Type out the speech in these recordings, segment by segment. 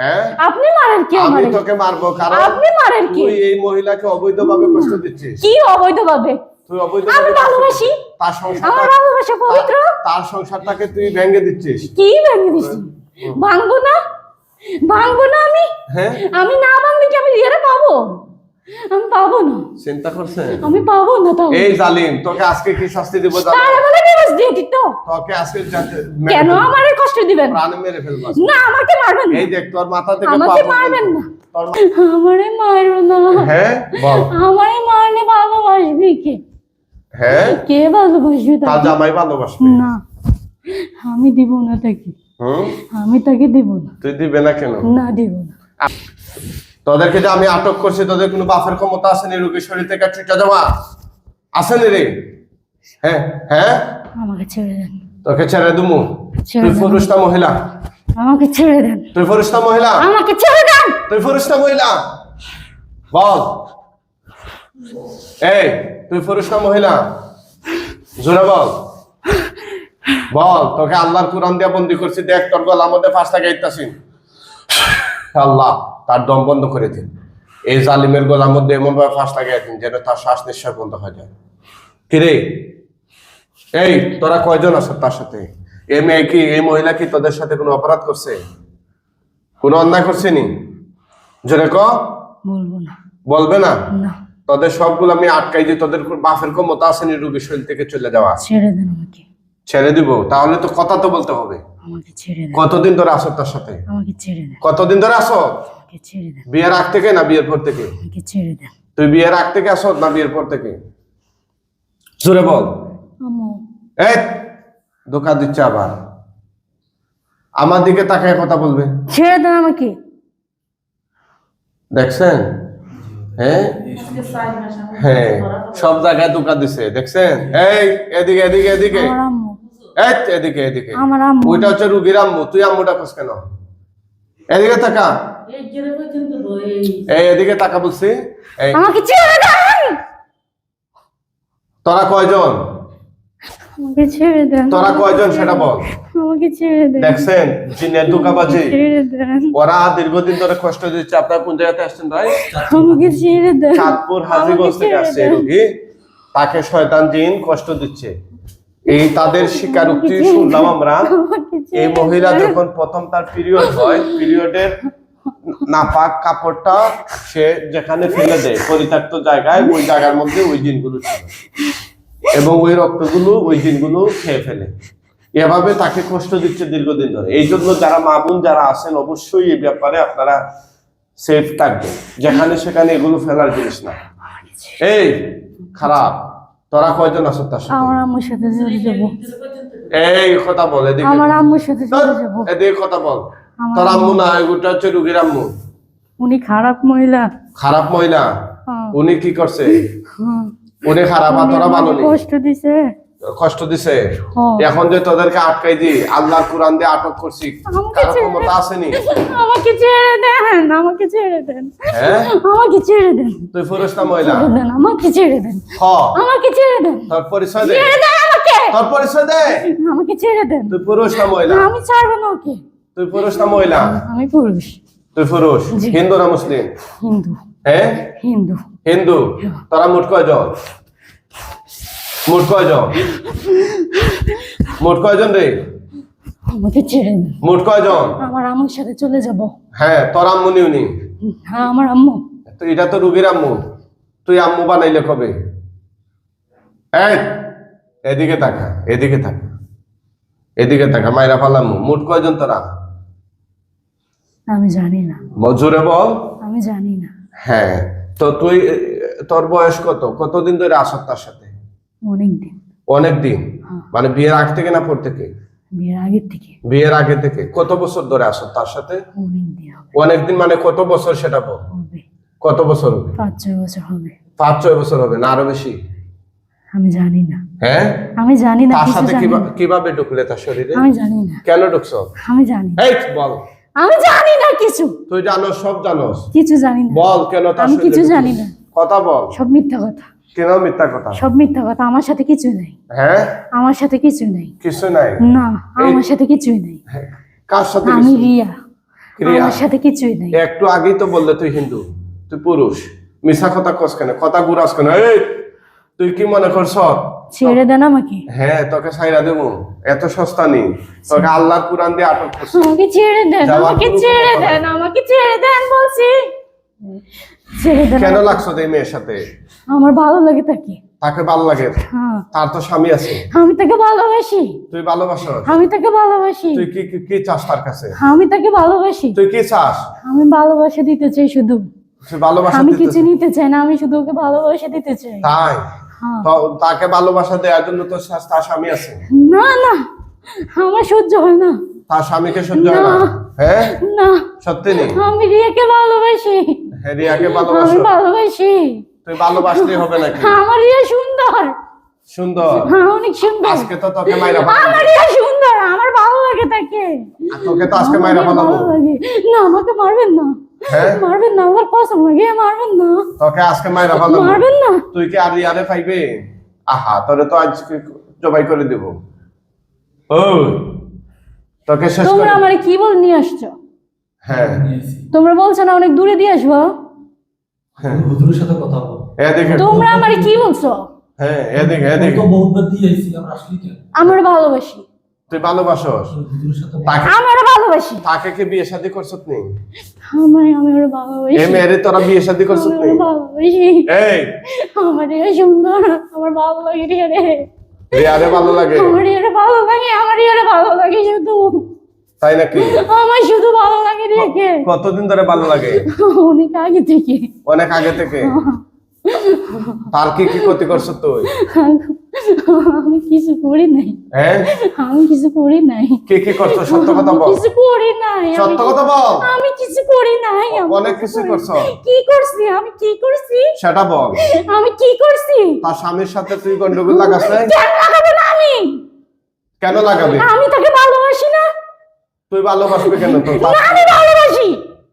হ্যাঁ? আপনি মারেন কি আমি তোকে মারবো কারণ আপনি মারেন কি? তুই এই মহিলাকে অবৈধভাবে কষ্ট দিচ্ছিস। কি অবৈধভাবে? তুই আমি অবৈধভাবে ভালোবাসি। তার সংসার আমার ভালোবাসা পবিত্র। তার- তার সংসারটাকে তুই ভেঙে দিচ্ছিস। কি ভেঙে দিচ্ছিস ভাঙবো না? ভাঙবো না আমি? হ্যাঁ। আমি না ভাঙলে কি আমি রিয়ারে পাবো? আমি পাবো না। চিন্তা করছে আমি পাবো না তাও। এই জালিম তোকে আজকে কি শাস্তি দিব দিত তোকে আজকে কেন। আমারে কষ্ট দিবেন? প্রাণে মেরে ফেলব। না আমাকে মারবেন না। এই দেখ তোর মাথা থেকে আমাকে মারবেন না। আমারে মারো না। হ্যাঁ বল। আমারে মারলে ভালোবাসবি কে? হ্যাঁ? কে ভালোবাসবে তাকে? জামাই ভালোবাসবে। না। আমি দিব না তাকে। আমি তাকে দিব না। তুই দিবে না কেন? না দিব না। তোদেরকে যে আমি আটক করছি তোদের কোনো বাফের ক্ষমতা আসেনি রোগীর শরীর থেকে চুটা দেওয়া আসেনি রে? হ্যাঁ হ্যাঁ? আমাকে ছেড়ে দেন। তোকে ছেড়ে দুমু তুই। পুরুষ না মহিলা। আমাকে ছেড়ে দেন। তুই পুরুষ না মহিলা। আমাকে ছেড়ে দেন! তুই পুরুষ না মহিলা। বল। এই তুই পুরুষ না মহিলা। জোরে বল। বল তোকে আল্লাহর কোরআন দিয়ে বন্দি করছি। দেখ তোর গলার মধ্যে ফাঁসটা গাইতাছি। আল্লাহ তার দম বন্ধ করে দিন। এই জালিমের গলার মধ্যে এমন ভাবে ফাঁস লাগাই দিন যেন তার শ্বাস নিঃশ্বাস বন্ধ হয়ে যায়। কিরে? এই তোরা কয়জন আছো তার সাথে? এই মেয়ে কি এই মহিলা কি তোদের সাথে কোনো অপরাধ করছে? কোনো অন্যায় করছেনি জোরে ক। বলব না। বলবে না? না। তোদের সবগুলো আমি আটকাই দিই তোদের বাপের ক্ষমতা আসেনি রুগী শরীর থেকে চলে যাওয়া। ছেড়ে দেন আমাকে। ছেড়ে দিব তাহলে তো কথা তো বলতে হবে। আমাকে ছেড়ে দেন। কতদিন ধরে আসো তার সাথে? আমাকে ছেড়ে দেন। কতদিন ধরে আসো? আমাকে ছেড়ে দেন। বিয়ের আগ থেকে না বিয়ের পর থেকে? আমাকে ছেড়ে দেন। তুই বিয়ের আগ থেকে আসো না বিয়ের পর থেকে? জোরে বল। আমো এই ধোকা দিচ্ছে আবার। আমার দিকে তাকায় কথা বলবে। ছেড়ে দেন আমাকে। দেখছেন? হ্যাঁ? হ্যাঁ সব জায়গায় ধোকা দিছে। দেখছেন? এই এদিকে এদিকে এদিকে। এই এদিকে এদিকে। আমার আম্মু। ওইটা হচ্ছে রুগীর আম্মু। তুই আম্মুটা খোঁজ কেন? এদিকে তাকা। এই এদিকে তাকা বলছি। আমাকে ছেড়ে দেন! তোরা কয়জন? আমাকে ছেড়ে দেন। তোরা কয়জন সেটা বল। আমাকে ছেড়ে দেন। দেখছেন জিনের ওরা দীর্ঘদিন ধরে কষ্ট দিচ্ছে। আপনার কোন জায়গাতে আসছেন ভাই? আমাকে ছেড়ে দেন। চাঁদপুর হাজিগঞ্জ থেকে আসছে রুগী। তাকে শয়তান জিন কষ্ট দিচ্ছে। এই তাদের স্বীকারোক্তি শুনলাম আমরা। এই মহিলা যখন প্রথম তার পিরিয়ড হয় পিরিয়ডের নাপাক কাপড়টা সে যেখানে ফেলে দেয় পরিত্যক্ত জায়গায় ওই জায়গার মধ্যে ওই জিনগুলো এবং ওই রক্তগুলো ওই জিনগুলো খেয়ে ফেলে। এভাবে তাকে কষ্ট দিচ্ছে দীর্ঘদিন ধরে। এই জন্য যারা মা বোন যারা আছেন অবশ্যই এই ব্যাপারে আপনারা সেফ থাকবেন। যেখানে সেখানে এগুলো ফেলার জিনিস না। এই খারাপ। তোরা কয়জন আছো তার সাথে? আমার আম্মুর সাথে চলে যাব এই কথা বল এদিকে। আমার আম্মুর সাথে চলে যাব এদিকে কথা বল। তোর আম্মু না এগুটা হচ্ছে রুগীর আম্মু। উনি খারাপ মহিলা। খারাপ মহিলা? হ্যাঁ। উনি কি করছে? হ্যাঁ। উনি খারাপ আর তোরা ভালো কষ্ট দিছে। কষ্ট দিছে। হ্যাঁ। এখন যে তোদেরকে আটকাই দি আল্লাহর কোরআন দিয়ে আটক করছি কারও ক্ষমতা আসেনি। আমাকে ছেড়ে দেন আমাকে ছেড়ে দেন। হ্যাঁ? আমাকে ছেড়ে দেন। তুই পুরুষ না মহিলা আমাকে ছেড়ে দেন। আমাকে ছেড়ে দেন। তোর পরিচয় দে। ছেড়ে দেন আমাকে। তোর পরিচয় দে। আমাকে ছেড়ে দেন। তুই পুরুষ না মহিলা আমি ছাড়বো না ওকে। তুই পুরুষ না মহিলা। আমি পুরুষ। তুই পুরুষ। হিন্দু না মুসলিম? হিন্দু। হ্যাঁ? হিন্দু। হিন্দু। তোরা মোট কয়জন? মোট কয়জন? মোট কয়জন রে? আমাকে ছেড়ে দেন মোট কয়জন? আমার আম্মুর সাথে চলে যাব। হ্যাঁ তোর আম্মু হ্যাঁ আমার আম্মু। তো এটা তো রুগীর আম্মু। তুই আম্মু বানাইলে কবে? এই এদিকে তাকা এদিকে তাকা এদিকে তাকা মাইরা ফালাম্মু মোট কয়জন তোরা? আমি জানি না। মজুরে বল। আমি জানি না। হ্যাঁ তো তুই তোর বয়স কত? কতদিন ধরে আসত তার সাথে? অনেক দিন অনেক দিন হ্যাঁ। মানে বিয়ের আগ থেকে না পর থেকে? বিয়ের আগের থেকে। বিয়ের আগে থেকে। কত বছর ধরে আসো তার সাথে? অনেক দিন মানে কত বছর সেটা কত বছর হবে? পাঁচ ছয় বছর হবে। পাঁচ ছয় বছর হবে না আরও বেশি? আমি জানি না। হ্যাঁ? আমি জানি না তার সাথে কীভাবে ঢুকলে তার শরীরে? আমি জানি না। কেন ঢুকছো? আমি জানি এই বল। আমি জানি না কিছু। তুই জানোস সব জানোস। কিছু জানি না। বল কেন তার আমি কিছু? জানি না। কথা বল। সব মিথ্যা কথা। কেন মিথ্যা কথা? সব মিথ্যা কথা আমার সাথে কিছু নেই। হ্যাঁ? আমার সাথে কিছু নেই। কিছু নাই? না আমার সাথে কিছুই নেই। হ্যাঁ। কার সাথে আমি রিয়া। আমার সাথে কিছুই নেই। একটু আগেই তো বললে তুই হিন্দু তুই পুরুষ। মিশা কথা কস কেন? কথা গুরাস কেন? এই তুই কি মনে করছ? ছেড়ে দেন আমাকে। হ্যাঁ তোকে সাইরা দেবো। এত সস্তা নেই। তোকে আল্লাহর কোরআন দিয়ে আটক করছি। আমাকে ছেড়ে দেন আমাকে ছেড়ে দেন আমাকে ছেড়ে দেন বলছি। কেন লাগছো এই মেয়ের সাথে? আমার ভালো লাগে তাকে। তাকে ভালো লাগে? হ্যাঁ। তার তো স্বামী আছে। আমি তাকে ভালোবাসি। তুই ভালোবাসো? আমি তাকে ভালোবাসি। তুই কি কি- চাস তার কাছে? আমি তাকে ভালোবাসি। তুই কি চাস? আমি ভালোবাসা দিতে চাই শুধু। ভালোবাসা আমি কিছু নিতে চাই না আমি শুধু ওকে ভালোবাসা দিতে চাই। তাই? হ্যাঁ। তাকে ভালোবাসা দেওয়ার জন্য শা- তার স্বামী আছে? না না। আমার সহ্য হয় না। তার স্বামীকে সহ্য হয় না। হ্যাঁ? না। সত্যি নেই আমি রিয়াকে ভালোবাসি। রিয়াকে ভালোবাসো। ভালোবাসি। তুই ভালোবাসলেই হবে নাকি? আমার রিয়া সুন্দর। সুন্দর? হ্যাঁ অনেক সুন্দর। আজকে তো তোকে মাইরা ফেলাবো আমার রিয়া সুন্দর আমার ভালো লাগে তাকে। তোকে তো আজকে মাইরা ভালো। না আমাকে মারবেন না। হ্যাঁ? মারবেন না আমার কসম লাগে মারবেন না। তোকে আজকে মাইরা ফেলাবো মারবেন না। তুই কি আর রিয়ারে পাইবে? আহা তোরে তো আজকে জবাই করে দেব। ওই তোকে শেষ তোমরা আমার কি বল নিয়ে আসছো? হ্যাঁ। তোমরা বলছো না অনেক দূরে দিয়ে আসব। হ্যাঁ। হুজুরের সাথে কথা বল এদিকে তোমরা আমার কি বলছো? হ্যাঁ এদিকে তো এদিকে দিয়ে আইছি আমরা আসলি কেন? আমার ভালোবাসি। তুই ভালোবাসস? হুজুরের আমার ভালোবাসি। তাকে কি বিয়ে শাদী করছত নি? আমার আমার ভালোবাসি। এ মেয়েরে তোরা বিয়ে শাদী করছত নি? আমার ভালোবাসি। এই। আমার সুন্দর আমার ভালো লাগে রে। ভালো লাগে। আমার ভালো লাগে আমার ভালো লাগে শুধু। তাই নাকি? আমার শুধু ভালো লাগে রিয়াকে কতদিন ধরে ভালো লাগে? অনেক আগে থেকে। অনেক আগে থেকে? তার কি কি ক্ষতি করছ তুই? আমি কিছু করি নাই। হ্যাঁ? আমি কিছু করি নাই। কি কি করছ? সত্য কথা বল। কিছু করি নাই। সত্য কথা বল। আমি কিছু করি নাই। অনেক কিছু করছ। কি করছি? আমি কি করছি? সেটা বল। আমি কি করছি? তার স্বামীর সাথে তুই গন্ডগোল নাই? কেন লাগাবো না আমি? কেন লাগাবি? আমি তাকে ভালোবাসি তুই ভালোবাসবি কেন? তোর না আমি ভালোবাসি।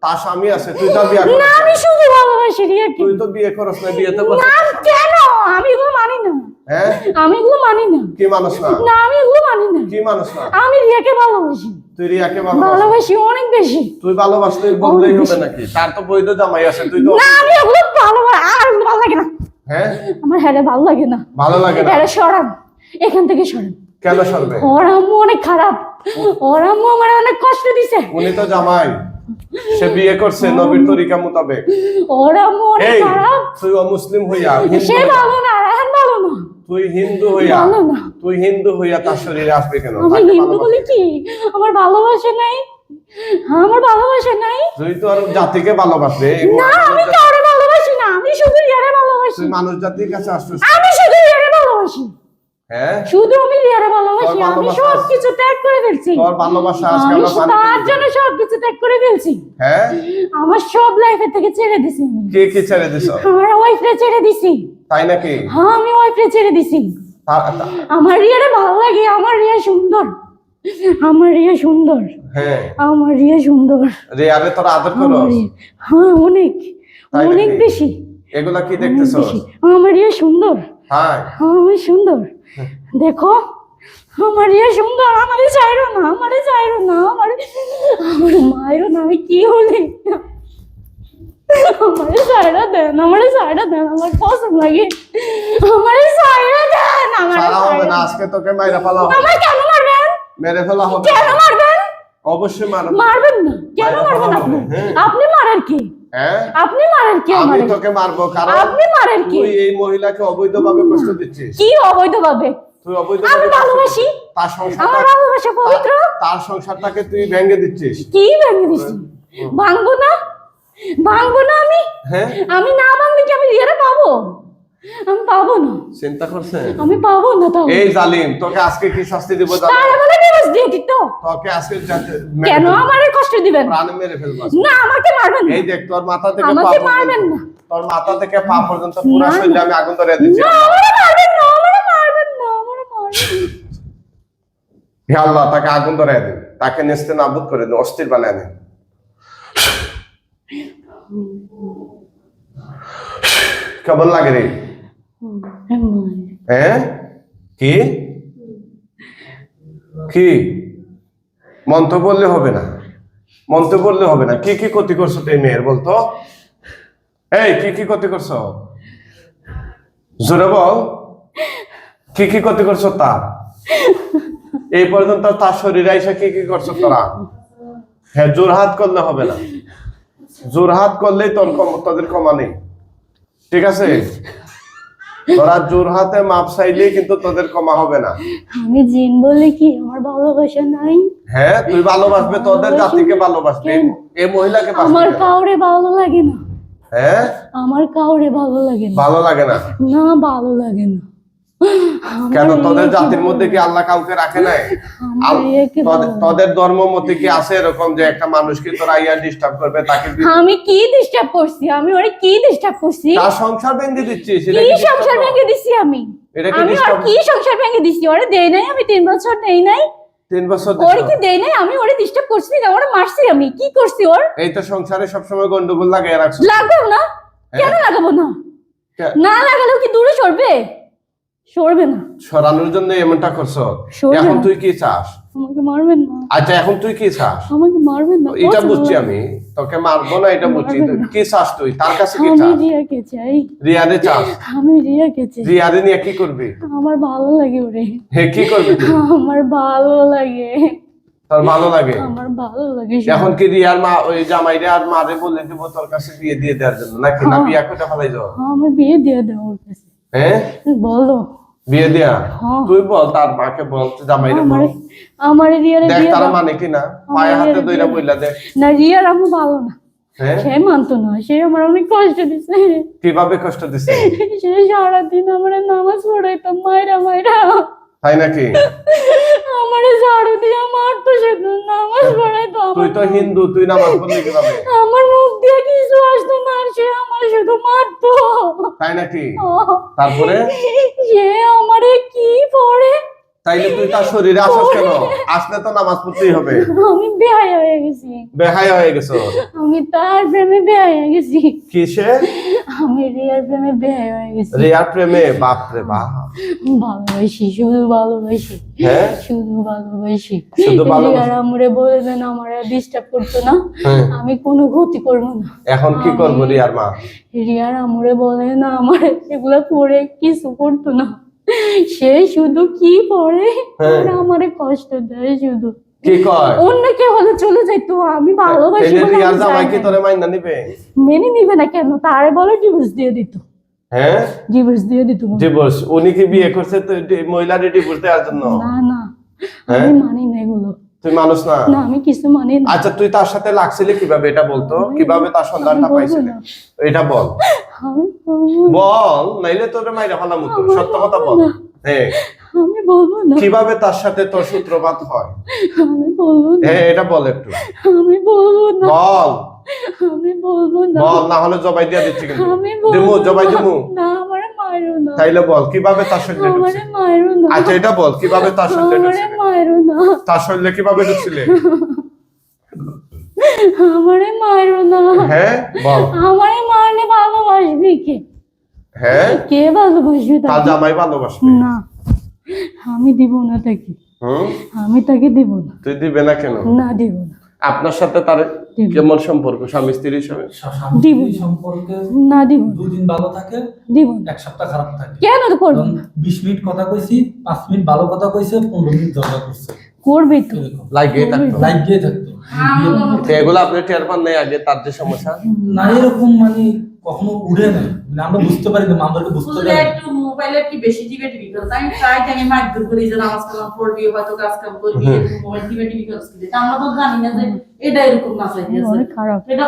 তার স্বামী আছে তুই তো বিয়ে না আমি শুধু ভালোবাসি রিয়াকে তুই তো বিয়ে করস না বিয়ে তো করছিস না কেন? আমি এগুলো মানি না। হ্যাঁ? আমি এগুলো মানি না। কি মানুষ না? না আমি এগুলো মানি না। কি মানুষ না? আমি রিয়াকে ভালোবাসি। তুই রিয়াকে ভালোবাস ভালোবাসি অনেক বেশি। তুই ভালোবাসলে বললেই হবে নাকি? তার তো বৈধ জামাই আছে তুই তো না আমি এগুলো ভালোবাসি। আর ভালো লাগে না। হ্যাঁ? আমার হ্যাঁ ভালো লাগে না। ভালো লাগে না? হ্যাঁ সরান। এখান থেকে সরান। কেন সরবে? ওর আম্মু অনেক খারাপ। ওর আম্মু আমার অনেক কষ্ট দিছে। উনি তো জামাই। সে বিয়ে করছে নবীর তরিকা মোতাবেক। ওর আম্মু অনেক খারাপ। তুই অমুসলিম হইয়া সে ভালো না রাহান ভালো না। তুই হিন্দু হইয়া তুই হিন্দু হইয়া তার শরীরে আসবে কেন? আমি হিন্দু বলি কি? আমার ভালোবাসা নাই। আমার ভালোবাসা নাই। তুই তো আর জাতিকে ভালোবাসবে এই না আমি কারও ভালোবাসি না আমি শুধু ইয়ারে ভালোবাসি। মানুষ জাতির কাছে আসছিস আমি শুধু ইয়ারে ভালোবাসি। হ্যাঁ? শুধু আমি ভালোবাসি আমি সব কিছু ত্যাগ করে ফেলছি। তোর ভালোবাসা আজকে আমি আমরা পানি তার জন্য সব কিছু ত্যাগ করে ফেলছি। হ্যাঁ? আমার সব থেকে ছেড়ে দিছি কে ছেড়ে দিছ? আমার ওয়াইফরে ছেড়ে দিছি। তাই নাকি? হ্যাঁ আমি ওয়াইফরে ছেড়ে দিছি। আমার রিয়ারে ভালো লাগে আমার রিয়া সুন্দর। আমার রিয়া সুন্দর। হ্যাঁ। আমার রিয়া সুন্দর। রে আরে তোর আদর করো হ্যাঁ অনেক। অনেক বেশি। এগুলা কি দেখতেছ আমার রিয়া সুন্দর। হ্যাঁ হ্যাঁ সুন্দর। দেখো আমার রিয়া সুন্দর আমারে চাইরো না আমারে চাইরো না আমার আমার মায়েরও না আমি কি হলে আমারে সাইরা দেন আমারে সাইরা দেন আমার পছন্দ লাগে। আমারে সাইরা দেন আমারে হবে না আজকে তোকে মাইরা ফেলা হবে। আমার কেন মারবেন? মেরে ফেলা হবে কেন মারবেন? অবশ্যই মারব। মারবেন না। কেন মারবেন আপনি? হ্যাঁ। আপনি মারেন কি? আপনি মারেন কি আমি তোকে মারবো কারণ আপনি মারেন কি? তুই এই মহিলাকে অবৈধভাবে কষ্ট দিচ্ছিস। কি অবৈধভাবে? তুই অবৈধভাবে আমি ভালোবাসি। তার তার আমার ভালোবাসা পবিত্র? তার- তার সংসারটাকে তুই ভেঙে দিচ্ছিস। কি ভেঙে দিচ্ছিস ভাঙবো না? ভাঙবো না আমি? হ্যাঁ। আমি না ভাঙলে কি আমি রিয়ারে পাবো? আমি পাবো না। চিন্তা করছেন? আমি পাবো না তাও। এই জালিম তোকে আজকে কি শাস্তি দিব তার বলে ডিভোর্স দিয়ে তোকে আজকে কেন। আমারে কষ্ট দিবেন? প্রাণে মেরে ফেলব। না আমাকে মারবেন না। এই দেখ তোর মাথা থেকে পা আমাকে মারবেন না। তোর মাথা থেকে পা পর্যন্ত পুরো। শরীরে আমি আগুন ধরে দিচ্ছি। না আমারে মারবেন না আমারে মারবেন না আমারে মারবেন হে আল্লাহ তাকে আগুন ধরে দিন। তাকে নেস্তে নাবুদ করে দিন অস্থির বানায় দিন। কেমন লাগে রে? হ্যাঁ কি? কি? মন্ত্র বললে হবে না। মন্ত্র বললে হবে না। কি কি ক্ষতি করছ তুই মেয়ের, বলতো? এই, কি কি ক্ষতি করছ? জোরে বল। কি কি ক্ষতি করছ তার? এই পর্যন্ত তার শরীরে এসে কি কি করছ তোরা? হ্যাঁ জোরহাত করলে হবে না। জোরহাত করলেই তোর তোদের কমা নেই। ঠিক আছে? তোরা জোরহাতে মাপ চাইলে কিন্তু তোদের কমা হবে না। আমি জিন বলে কি আমার ভালোবাসা নাই? হ্যাঁ তুই ভালোবাসবে তোদের জাতিকে ভালোবাসবে। এই মহিলাকে আমার কাউরে ভালো লাগে না। হ্যাঁ? আমার কাউরে ভালো লাগে না। ভালো লাগে না? না ভালো লাগে না। কেন? তোদের জাতির মধ্যে কি আল্লাহ কাউকে রাখে নাই? তোদের- ধর্ম মতে কি আছে এরকম যে একটা মানুষকে তোরা ইয়া ডিস্টার্ব করবে তাকে আমি কি ডিস্টার্ব করছি? আমি ওরে কি ডিস্টার্ব করছি? তার সংসার ভেঙে দিচ্ছিস এটা কি সংসার ভেঙে দিছি আমি? আমি আর কি সংসার ভেঙে দিছি? ওরে দেই নাই আমি তিন বছর দেই নাই। তিন বছর ওরে কি দেই নাই? আমি ওরে ডিস্টার্ব করছি না ওরে মারছি আমি। কি করছি ওর? এই তো সংসারে সবসময় গন্ডগোল লাগিয়ে রাখছো। লাগাবো না। হ্যাঁ? কেন লাগাবো না? না লাগালেও কি দূরে সরবে? সরবে না। সরানোর জন্য এমনটা করছ? এখন তুই কি চাস? আমাকে মারবেন না। আচ্ছা এখন তুই কি চাস? আমাকে মারবেন না। এটা বুঝছি আমি। তোকে মারবো না এটা বুঝছি। কি চাস তুই? তার কাছে কি আমি চাস? রিয়াকে চাই? চাস? আমি রিয়াকে চাই। নিয়ে কি করবি? আমার ভালো লাগে ওরে। হে কি করবি আমার ভালো লাগে। তোর ভালো লাগে? আমার ভালো লাগে এখন কি রিয়ার মা ওই জামাইরে আর মারে বলে দিব তোর কাছে বিয়ে দিয়ে দেওয়ার জন্য? নাকি? না হ্যাঁ। বিয়া করে ফেলাই হ্যাঁ, আমার বিয়ে দিয়ে দাও ওর কাছে। হ্যাঁ বলো। বিয়ে দেয়া? হ্যাঁ। তুই বল তার মাকে বল তুই জামাইরে আমার বল। আমার রিয়ারে দেখ তারা মানে কি না পায়ে হাতে দইরা বইলা দেখ। না রিয়ার আমি ভালো না। হ্যাঁ? সে মানতো না সে আমার অনেক কষ্ট দিছে। কীভাবে কষ্ট দিছে? সে সারাদিন আমার নামাজ পড়াইতো মায়েরা মায়েরা তাই নাকি? আমারে ঝাড়ু দিয়ে মারতো শুধু নামাজ পড়াইতো তুই তো হিন্দু তুই নামাজ পড়লি কীভাবে? আমার কিছু আসতো না আর সে আমার শুধু মারতো। তাই নাকি? তারপরে? সে আমারে কি পড়ে? তাইলে তুই তার শরীরে আসস কেন? আসলে তো নামাজ পড়তেই হবে। আমি বেহাই হয়ে গেছি। বেহায়া হয়ে গেছো? আমি তার প্রেমে বেহাই হয়ে গেছি। কিসে? আমি রিয়ার প্রেমে বেহাই হয়ে গেছি। রিয়ার প্রেমে? বাপ রে বাপ। ভালোবাসি শুধু ভালোবাসি। হ্যাঁ? শুধু ভালোবাসি। শুধু ভালোবাসি। রিয়ার আমরে বলে দেন আমার ডিস্টার্ব করতো না। হ্যাঁ। আমি কোনো ক্ষতি করব না। এখন কি করব রিয়ার মা? রিয়ার আমরে বলে না আমার এগুলো পড়ে কিছু করতো না। সে শুধু কি পড়ে হ্যাঁ। আর আমারে কষ্ট দেয় শুধু। কি কয়? অন্য কেউ হলে চলে যাইতো আমি ভালোবাসি বলে রিয়ার আমি জামাই যাই কি না। তোরে মাইনা নিবে? মেনে নিবে না কেন? তারে বলে ডিভোর্স দিয়ে দিত। হ্যাঁ? ডিভোর্স দিয়ে দিত ডিভোর্স উনি কি বিয়ে করছে তো মহিলারে ডিভোর্স দেওয়ার জন্য? না না। হ্যাঁ? আমি মানি না এগুলো। তুই মানুষ না? না আমি কিছু মানি না। আচ্ছা তুই তার সাথে লাগছিলি কীভাবে? এটা বলতো? কীভাবে তার সন্ধানটা পাইছিলি। এটা বল। বল নাইলে তোরে মাইরা ফেলাম তো সত্য কথা বল। হ্যাঁ আমি বলব না। কীভাবে তার সাথে তোর সূত্রপাত হয়? আমি বলব না। হ্যাঁ এটা বল একটু। আমি বলব না। বল। আমি বলব না। বল না হলে জবাই দিয়ে দিচ্ছি কিন্তু। আমি দিমু জবাই। দিমু না আমার মায়েরও না। তাইলে বল কীভাবে তার ঢুকছে? আমারে মায়েরও না। আচ্ছা এটা বল কীভাবে তার শরীরে আমারে মায়েরও না। তার শরীরে কীভাবে ঢুকছিলে? আমারে মায়েরও না। হ্যাঁ বল। আমারে মারলে ভালোবাসবি কে? হ্যাঁ। কে ভালোবাসবি তার জামাই ভালোবাসবে। না। আমি দিব না তাকে। হুম? আমি তাকে দিব না। তুই দিবে না কেন? না দিব না। আপনার সাথে তার কেমন সম্পর্ক? স্বামী স্ত্রীর স্বামী দিব। সম্পর্কে না দিব দুদিন ভালো থাকে দিব না। এক সপ্তাহ খারাপ থাকে। কেন তো করবি? কারণ না বিশ মিনিট কথা কইছি পাঁচ মিনিট ভালো কথা কইছে পনেরো মিনিট ঝগড়া করছে। করবি তো। এরকম। লাগিয়ে থাকতো দিয়ে থাকতো। এগুলো আপনি টের পান নাই আগে তার যে সমস্যা? না এরকম মানে কখনো উড়ে না। মানে আমরা বুঝতে পারি না আমাদেরকে বুঝতে পারি একটু মোবাইলে কি বেশি টিপে টিপি করছে আমি প্রায় টাইমে মারধর করি যে নামাজ কালাম পড়বি হয়তো কাজ কাম করবি মোবাইল টিপে টিপি করছে তা আমরা তো জানি না যে এটা এরকম না চাইছে অনেক খারাপ। এটা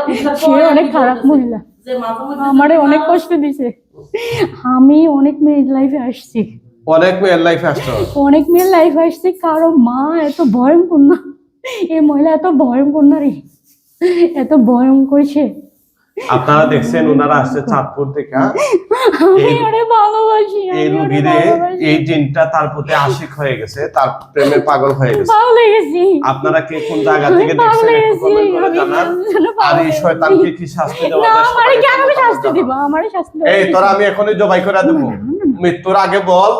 অনেক খারাপ মহিলা। যে মাঝে মধ্যে আমারে অনেক কষ্ট দিছে। আমি অনেক মেয়ের লাইফে আসছি। অনেক মেয়ের লাইফে আসতো অনেক মেয়ের লাইফে আসছি কারও মা এত ভয়ঙ্কর না। এই মহিলা এত ভয়ঙ্কর না রে? এত ভয়ঙ্কর সে। আপনারা দেখছেন ওনারা আসছে চাঁদপুর থেকে? আমি ভালোবাসি এই রুগীরে জিনটা তার প্রতি আশিক হয়ে গেছে তার প্রেমে পাগল হয়ে গেছে। ভালো লেগেছি আপনারা কে কোন জায়গা থেকে দেখছেন একটু কমেন্ট করে জানান। আর এই শয়তানকে কি শাস্তি দেওয়া না আমারে সবাই আমি শাস্তি দিব? আমারে শাস্তি এই তোরা আমি এখনই জবাই করে দেবো। মৃত্যুর আগে বল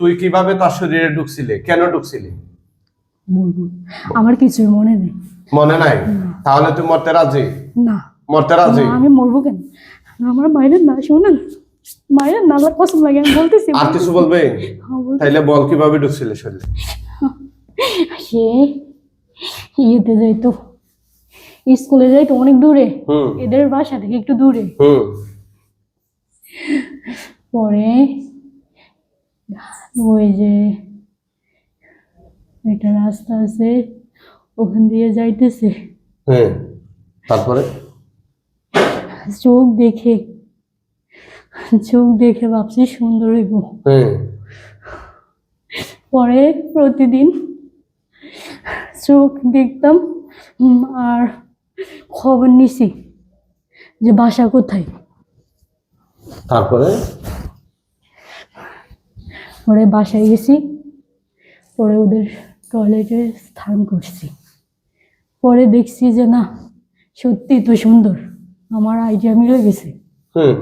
তুই কীভাবে তার শরীরে ঢুকছিলি? কেন ঢুকছিলি? বলব আমার কিছুই মনে নেই। মনে নাই? তাহলে তুই মরতে রাজি? না। মরতে রাজি? আমি মরবো কেন? আমার মায়ের না শোনেন। মায়ের না আল্লাহ পছন্দ লাগে আমি বলতেছি। আর কিছু বলবে? হ্যাঁ, তাইলে বল কীভাবে ঢুকছিলে শরীরে? সে ইয়েতে যাইতো। স্কুলে যাইতো অনেক দূরে। এদের বাসা থেকে একটু দূরে। পরে ওই যে একটা রাস্তা আছে ওখান দিয়ে যাইতেছে। হ্যাঁ তারপরে? চোখ দেখে চোখ দেখে ভাবছি সুন্দর হইব। হ্যাঁ। পরে প্রতিদিন চোখ দেখতাম আর খবর নিছি যে বাসা কোথায়। তারপরে? পরে বাসায় গেছি পরে ওদের টয়লেটে স্থান করছি। পরে দেখছি যে না সত্যি তো সুন্দর। আমার আইডিয়া মিলে গেছে। হুম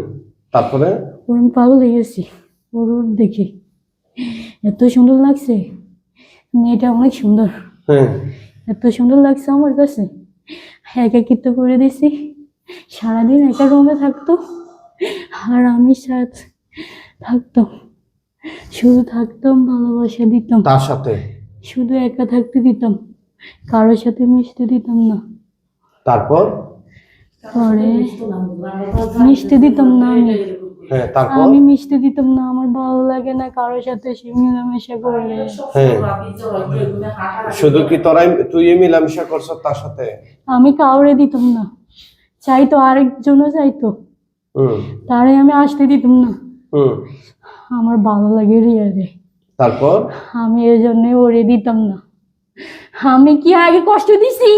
তারপরে? ওর আমি পাগল হয়ে গেছি। ওর দেখে এত সুন্দর লাগছে। মেয়েটা অনেক সুন্দর। এত সুন্দর লাগছে আমার কাছে। একাকিত্ব করে দিছি সারাদিন একা রুমে থাকতো। আর আমি সাথ থাকতাম। শুধু থাকতাম ভালোবাসা দিতাম। তার সাথে? শুধু একা থাকতে দিতাম। কারোর সাথে মিশতে দিতাম না। তারপর? পরে মিশতে দিতাম না আমি। হ্যাঁ তারপর? আমি মিশতে দিতাম না আমার ভালো লাগে না কারোর সাথে সে মেলামেশা করলে। হ্যাঁ। শুধু কি তোরাই তুই মিলামিশা করছ তার সাথে? আমি কাউরে দিতাম না। চাইতো আরেকজনও চাইতো। তারে আমি আসতে দিতাম না। আমার ভালো লাগে রিয়ারে। তারপর? আমি এই জন্য ওরে দিতাম না। আমি কি আগে কষ্ট দিছি?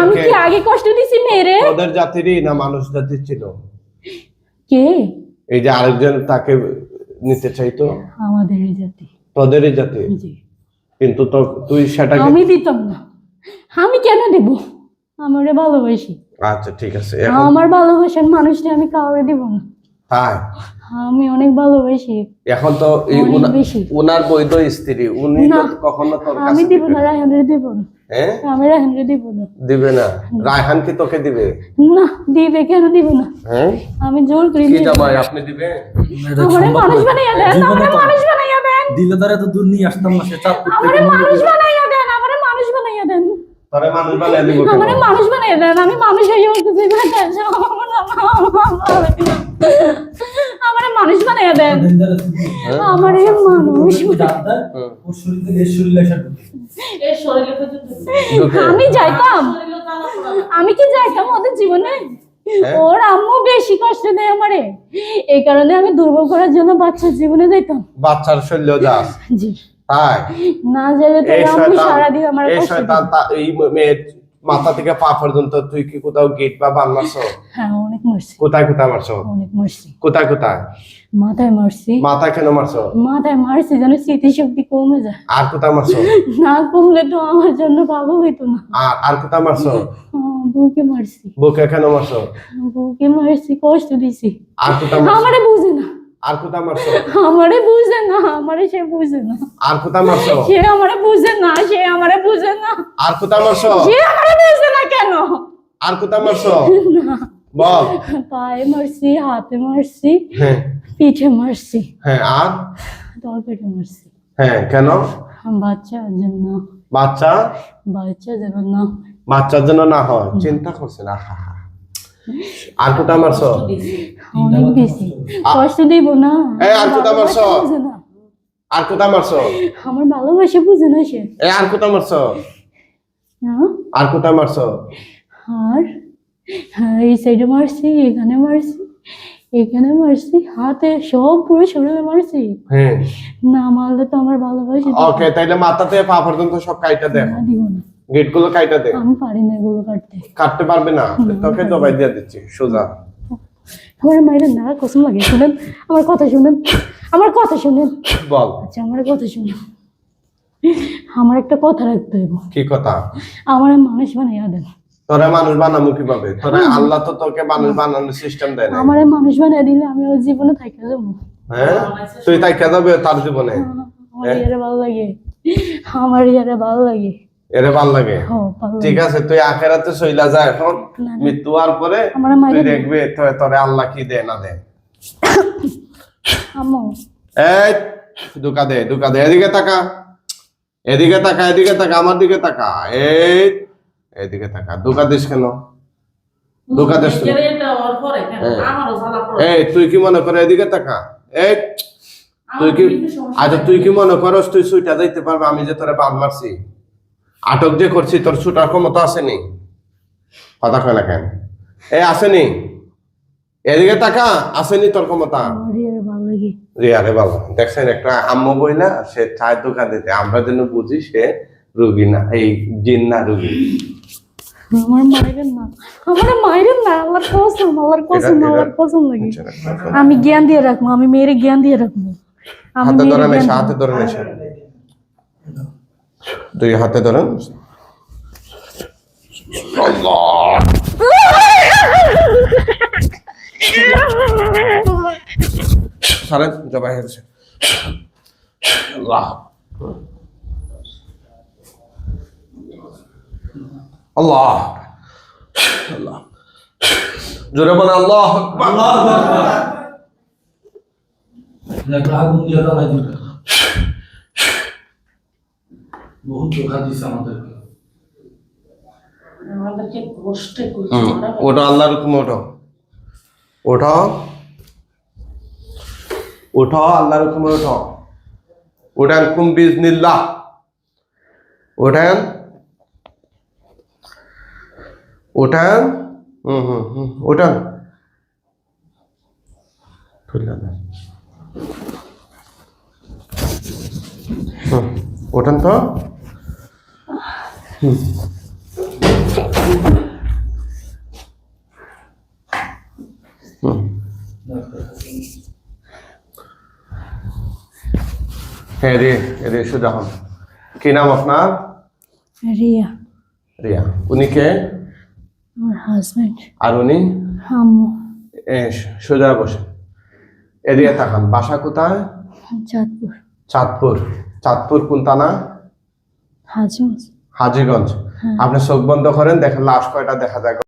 আমি কি আগে কষ্ট দিছি মেরে তোদের জাতিরই না মানুষ জাতির ছিল? কে? এই যে আরেকজন তাকে নিতে চাইতো? আমাদের জাতি। তোদেরই জাতি? জি। কিন্তু তো তুই সেটাকে আমি দিতাম না। আমি কেন দেব? আমারে ভালোবাসি। আচ্ছা ঠিক আছে আমার ভালোবাসার মানুষটা আমি কাউরে দিব না। তাই? আমি অনেক ভালোবাসি। এখন তো। উনার বৈধ স্ত্রী উনি তো কখনো তোর আমি দিব না না। রায়হানরে দিব না। হ্যাঁ? আমি রায়হানরে দিব না। দিবে না। রায়হান কি তোকে দিবে? না দিবে কেন দিব না? হ্যাঁ? আমি জোর করি কি জামাই আপনি দিবে আমারে মানুষ বানাইয়া দেন আমারে মানুষ বানাইয়া দেন। দিলে তারা তো দূর নিয়ে আসতাম না সে চাঁদপুর থেকে আমারে মানুষ বানাইয়া দেন আমারে মানুষ বানাইয়া দেন। তোরে মানুষ বানিয়ে দিব আমারে মানুষ বানাইয়া দেন আমি মানুষ হয়ে উঠতেছি আমারে মানুষ বানাইয়া দেন। আমারে মানুষ। আমি যাইতাম। আমি কি যাইতাম ওদের জীবনে? হ্যাঁ? ওর আম্মু বেশি কষ্ট দেয় আমারে। এই কারণে আমি দুর্বল করার জন্য বাচ্চার জীবনে যাইতাম। বাচ্চার শৈল্য যাস জি। তাই। না যাইলে তো আমি শয়তান সারাদিন আমার এই কষ্ট শয়তান এই মেয়ের মাথা থেকে পা পর্যন্ত তুই কি কোথাও গেট বা বান মারছো? হ্যাঁ অনেক মারছি। কোথায় কোথায় মারছো? অনেক মারছি। কোথায় কোথায়? মাথায় মারছি। মাথায় কেন মারছো? মাথায় মারছি যেন স্মৃতিশক্তি কমে যায়। আর কোথায় মারছো? না কমলে তো আমার জন্য পাগল হইতো না। আর আর কোথায় মারছো? বউকে মারছি। বুকে কেন মারছো? বউকে মারছি কষ্ট দিছি। আর কোথায় আমারে বুঝে না। আর কোথায় মারছো? আমারে বুঝে না আমারে সে বুঝে না। আর কোথায় মারছো? সে আমারে বুঝে না সে আমারে বুঝে না। আর কোথায় মারছো? সে আমারে বুঝে না কেন? আর কোথায় মারছো? বল। পায়ে মারছি হাতে মারছি হ্যাঁ। পিঠে মারছি হ্যাঁ আর? তলপেটে মারছি। হ্যাঁ কেন? বাচ্চার জন্য বাচ্চা? বাচ্চা যেন না। বাচ্চার জন্য না হয়। চিন্তা করছে না আহা। আর কোথায় মারছো? অনেক বেশি কষ্ট দিব না। এই, আর মারছো? আর মারছো? আমার ভালোবাসা বুঝে না সে। আর মারছো? আর মারছো? আর? হ্যাঁ, এই সাইডে মারছি এখানে মারছি এখানে মারছি হাতে সব পুরো শরীরে মারছি। হ্যাঁ। না মারলে তো আমার ভালোবাসি ওকে তাইলে মাথা থেকে পা পর্যন্ত সব কাইটা দে। না দিব না। গেটগুলো কাইটা দে। আমি পারি না এগুলো কাটতে। কাটতে পারবে না। তোকে জবাই দিয়ে দিচ্ছি সোজা। আমার মায়ের না কসম লাগে শুনেন? আমার কথা শুনেন? আমার কথা শুনেন? বল। আচ্ছা আমার কথা শুনেন। আমার একটা কথা রাখতে হইব। কি কথা? আমার মানুষ বানাইয়া দেন। তোরা মানুষ বানাবো কীভাবে? তোরা আল্লাহ তো তোকে মানুষ বানানোর সিস্টেম দেয় না আমার মানুষ বানাই দিলে আমি ওর জীবনে থাকতে যাব। হ্যাঁ? তুই কে যাবে তার জীবনে? আমার ইয়ারে ভালো লাগে। আমার ইয়ারে ভালো লাগে। এরে ভালো লাগে। ঠিক আছে তুই আখেরাতে সইলা যা এখন। মৃত্যু হওয়ার পরে তুই দেখবে তোরে আল্লাহ কি দে না দে এই দুকা দে দুকা দে। এদিকে তাকা। এদিকে তাকা এদিকে তাকা আমার দিকে তাকা। এই এদিকে তাকা। দুকা দিস কেন? দোকান দেশ তো। এটা ওর পরে কেন। আমারও জ্বালা পড়ে। এই তুই কি মনে করে এদিকে তাকা? এই তুই কি আচ্ছা তুই কি মনে করস তুই সুইটা যাইতে পারবে? আমি যে তোরে বাদ মারছি। আটক যে করছি তোর ছুটার ক্ষমতা আসেনি। কথা কয় না কেন? এ আসেনি। এদিকে তাকা আসেনি তোর ক্ষমতা। রিয়ারে বাবা দেখছেন একটা আম্মু বইলা সে চায়ের দোকান দিতে। আমরা যেন বুঝি সে রুগী না এই জিন না রুগী। আমার মায়ের না আমার মায়ের না আল্লাহর কসম আল্লাহর কসম এটা- কসম লাগে আচ্ছা, আমি জ্ঞান দিয়ে রাখব আমি মেয়ের জ্ঞান দিয়ে রাখব। হাতে জ্ঞান এসে হাতে ধরেন এসে দুই হাতে ধরেন আল্লাহ সারেন জবাই হয়েছে আল্লাহ আল্লাহ আল্লাহ জোরে বলে আল্লাহ আকবার। বহুত ধোকা দিছে আমাদেরকে কষ্টে ওটা আল্লাহর হুকুম ওঠো। ওঠো ওঠো আল্লাহর হুকুমে ওঠো। ওঠান কুম বিজনিল্লাহ। ওঠান। ওঠান। হুম হুম হুম ওঠান। ওঠান তো? হ্যাঁ রে রে সুজা হন কি নাম আপনার? রিয়া। রিয়া। উনি কে? আমার হাজবেন্ড আর উনি? আম্মু। সোজা বসে। এদিকে তাকান বাসা কোথায়? চাঁদপুর। চাঁদপুর। চাঁদপুর কোন থানা? হাজুজ হাজিগঞ্জ। আপনি চোখ বন্ধ করেন দেখেন লাশ কয়টা দেখা যায়।